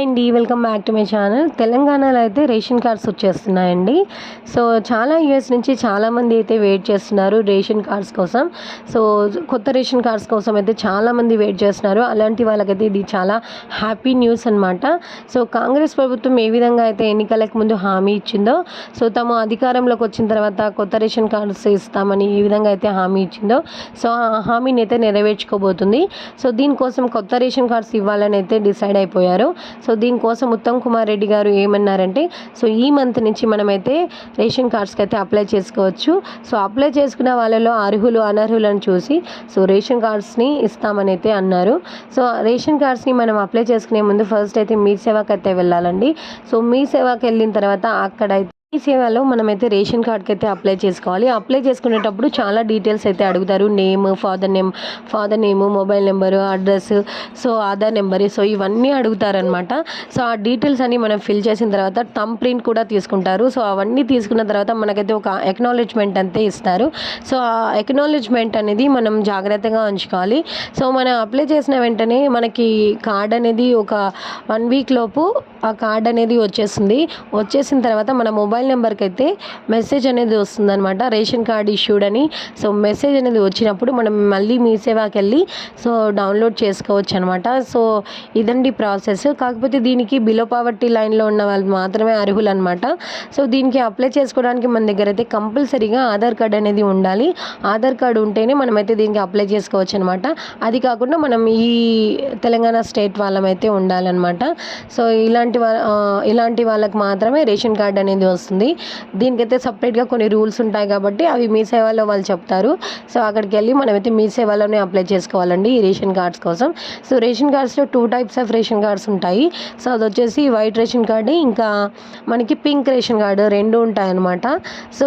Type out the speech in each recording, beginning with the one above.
అండి welcome back to my channel తెలంగాణలో అయితే రేషన్ కార్డ్స్ వచ్చేస్తున్నాయండి. సో చాలా ఇయర్స్ నుంచి చాలామంది అయితే వెయిట్ చేస్తున్నారు రేషన్ కార్డ్స్ కోసం. సో కొత్త రేషన్ కార్డ్స్ కోసం అయితే చాలామంది వెయిట్ చేస్తున్నారు. అలాంటి వాళ్ళకైతే ఇది చాలా హ్యాపీ న్యూస్ అనమాట సో కాంగ్రెస్ ప్రభుత్వం ఏ విధంగా అయితే ఎన్నికలకు ముందు హామీ ఇచ్చిందో సో తమ అధికారంలోకి వచ్చిన తర్వాత కొత్త రేషన్ కార్డ్స్ ఇస్తామని ఈ విధంగా అయితే హామీ ఇచ్చిందో సో ఆ హామీని అయితే నెరవేర్చుకోబోతుంది. సో దీనికోసం కొత్త రేషన్ కార్డ్స్ ఇవ్వాలని అయితే డిసైడ్ అయిపోయారు. సో దీనికోసం ఉత్తమ్ కుమార్ రెడ్డి గారు ఏమన్నారంటే సో ఈ మంత్ నుంచి మనమైతే రేషన్ కార్డ్స్కి అయితే అప్లై చేసుకోవచ్చు. సో అప్లై చేసుకున్న వాళ్ళలో అర్హులు అనర్హులను చూసి సో రేషన్ కార్డ్స్ని ఇస్తామని అయితే అన్నారు. సో రేషన్ కార్డ్స్ని మనం అప్లై చేసుకునే ముందు ఫస్ట్ అయితే మీ సేవకు అయితే వెళ్ళాలండి. సో మీ సేవకు వెళ్ళిన తర్వాత అక్కడైతే ఈ సేవలో మనమైతే రేషన్ కార్డ్కి అయితే అప్లై చేసుకోవాలి. అప్లై చేసుకునేటప్పుడు చాలా డీటెయిల్స్ అయితే అడుగుతారు. Name father name father name mobile number address so Aadhaar number so ఇవన్నీ అడుగుతారనమాట సో ఆ డీటెయిల్స్ అన్ని మనం ఫిల్ చేసిన తర్వాత థమ్ ప్రింట్ కూడా తీసుకుంటారు. సో అవన్నీ తీసుకున్న తర్వాత మనకైతే ఒక ఎక్నాలెడ్జ్మెంట్ అంతే ఇస్తారు. సో ఆ ఎక్నాలెడ్జ్మెంట్ అనేది మనం జాగ్రత్తగా ఉంచుకోవాలి. సో మనం అప్లై చేసిన వెంటనే మనకి కార్డ్ అనేది ఒక వన్ వీక్ లోపు ఆ కార్డ్ అనేది వచ్చేస్తుంది. వచ్చేసిన తర్వాత మన మొబైల్ మొబైల్ నెంబర్కి అయితే మెసేజ్ అనేది వస్తుందన్నమాట. రేషన్ కార్డ్ ఇష్యూడ్ అని. సో మెసేజ్ అనేది వచ్చినప్పుడు మనం మళ్ళీ మీ సేవాకి వెళ్ళి సో డౌన్లోడ్ చేసుకోవచ్చు అనమాట సో ఇదండి ప్రాసెస్. కాకపోతే దీనికి బిలో పావర్టీ లైన్లో ఉన్న వాళ్ళు మాత్రమే అర్హులు అనమాట సో దీనికి అప్లై చేసుకోవడానికి మన దగ్గర అయితే కంపల్సరీగా ఆధార్ కార్డ్ అనేది ఉండాలి. ఆధార్ కార్డు ఉంటేనే మనమైతే దీనికి అప్లై చేసుకోవచ్చు అనమాట అది కాకుండా మనం ఈ తెలంగాణ స్టేట్ వాళ్ళమైతే ఉండాలన్నమాట. సో ఇలాంటి ఇలాంటి వాళ్ళకి మాత్రమే రేషన్ కార్డ్ అనేది వస్తుంది. దీనికైతే సపరేట్గా కొన్ని రూల్స్ ఉంటాయి కాబట్టి అవి మీ సేవలో వాళ్ళు చెప్తారు. సో అక్కడికి వెళ్ళి మనమైతే మీ సేవలోనే అప్లై చేసుకోవాలండి ఈ రేషన్ కార్డ్స్ కోసం. So ration కార్డ్స్లో two types of ration cards ఉంటాయి. సో అది వచ్చేసి వైట్ రేషన్ కార్డు ఇంకా మనకి పింక్ రేషన్ కార్డు రెండు ఉంటాయన్నమాట. సో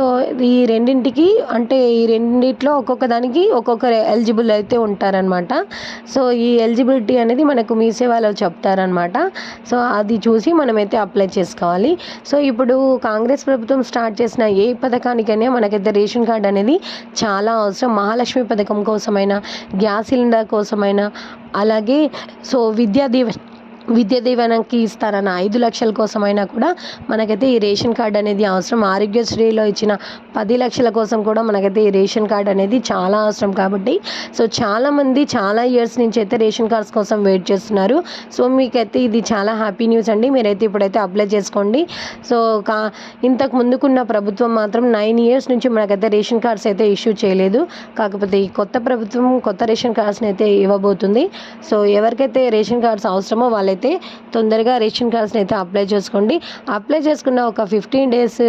ఈ రెండింటికి అంటే ఈ రెండింటిలో ఒక్కొక్క దానికి ఒక్కొక్క ఎలిజిబుల్ అయితే ఉంటారనమాట సో ఈ ఎలిజిబిలిటీ అనేది మనకు మీ సేవలో చెప్తారనమాట సో అది చూసి మనమైతే అప్లై చేసుకోవాలి. సో ఇప్పుడు కాంగ్రెస్ ప్రభుత్వం స్టార్ట్ చేసిన ఏ పథకానికైనా మనకైతే రేషన్ కార్డ్ అనేది చాలా అవసరం. మహాలక్ష్మి పథకం కోసమైనా గ్యాస్ సిలిండర్ కోసమైనా అలాగే సో విద్యా దీవె విద్యా దీవెనకి ఇస్తారన్న ఐదు లక్షల కోసమైనా కూడా మనకైతే ఈ రేషన్ కార్డ్ అనేది అవసరం. ఆరోగ్యశ్రీలో ఇచ్చిన పది లక్షల కోసం కూడా మనకైతే ఈ రేషన్ కార్డ్ అనేది చాలా అవసరం కాబట్టి. సో చాలామంది చాలా ఇయర్స్ నుంచి అయితే రేషన్ కార్డ్స్ కోసం వెయిట్ చేస్తున్నారు. సో మీకైతే ఇది చాలా హ్యాపీ న్యూస్ అండి. మీరైతే ఇప్పుడైతే అప్లై చేసుకోండి. సో కా ఇంతకు ముందుకున్న ప్రభుత్వం మాత్రం నైన్ ఇయర్స్ నుంచి మనకైతే రేషన్ కార్డ్స్ అయితే ఇష్యూ చేయలేదు. కాకపోతే ఈ కొత్త ప్రభుత్వం కొత్త రేషన్ కార్డ్స్ని అయితే ఇవ్వబోతుంది. సో ఎవరికైతే రేషన్ కార్డ్స్ అవసరమో వాళ్ళైతే అయితే తొందరగా రేషన్ కార్డ్స్ని అయితే అప్లై చేసుకోండి. అప్లై చేసుకున్న ఒక ఫిఫ్టీన్ డేస్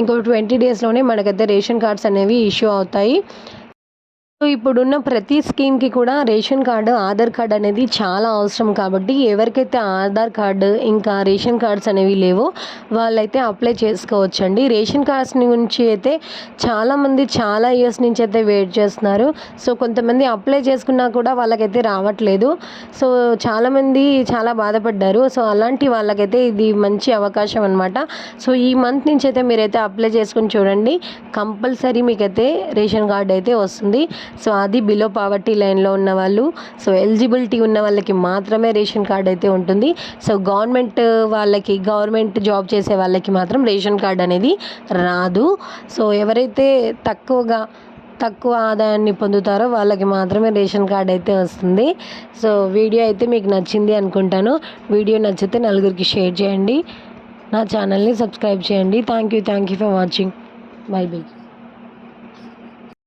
ఇంకో ట్వంటీ డేస్లోనే మనకైతే రేషన్ కార్డ్స్ అనేవి ఇష్యూ అవుతాయి. సో ఇప్పుడున్న ప్రతి స్కీమ్కి కూడా రేషన్ కార్డు ఆధార్ కార్డ్ అనేది చాలా అవసరం కాబట్టి ఎవరికైతే ఆధార్ కార్డు ఇంకా రేషన్ కార్డ్స్ అనేవి లేవో వాళ్ళైతే అప్లై చేసుకోవచ్చండి. రేషన్ కార్డ్స్ నుంచి అయితే చాలామంది చాలా ఇయర్స్ నుంచి అయితే వెయిట్ చేస్తున్నారు. సో కొంతమంది అప్లై చేసుకున్నా కూడా వాళ్ళకైతే రావట్లేదు. సో చాలామంది చాలా బాధపడ్డారు. సో అలాంటి వాళ్ళకైతే ఇది మంచి అవకాశం అనమాట సో ఈ మంత్ నుంచి అయితే మీరైతే అప్లై చేసుకుని చూడండి. కంపల్సరీ మీకైతే రేషన్ కార్డు అయితే వస్తుంది. సో అది బిలో పావర్టీ లైన్లో ఉన్న వాళ్ళు సో ఎలిజిబిలిటీ ఉన్న వాళ్ళకి మాత్రమే రేషన్ కార్డ్ అయితే ఉంటుంది. సో గవర్నమెంట్ uh, వాళ్ళకి గవర్నమెంట్ జాబ్ చేసే వాళ్ళకి మాత్రం రేషన్ కార్డ్ అనేది రాదు. సో ఎవరైతే తక్కువగా తక్కువ ఆదాయాన్ని పొందుతారో వాళ్ళకి మాత్రమే రేషన్ కార్డ్ అయితే వస్తుంది. సో వీడియో అయితే మీకు నచ్చింది అనుకుంటాను. వీడియో నచ్చితే నలుగురికి షేర్ చేయండి. నా ఛానల్ని సబ్స్క్రైబ్ చేయండి. Thank you thank you for watching bye bye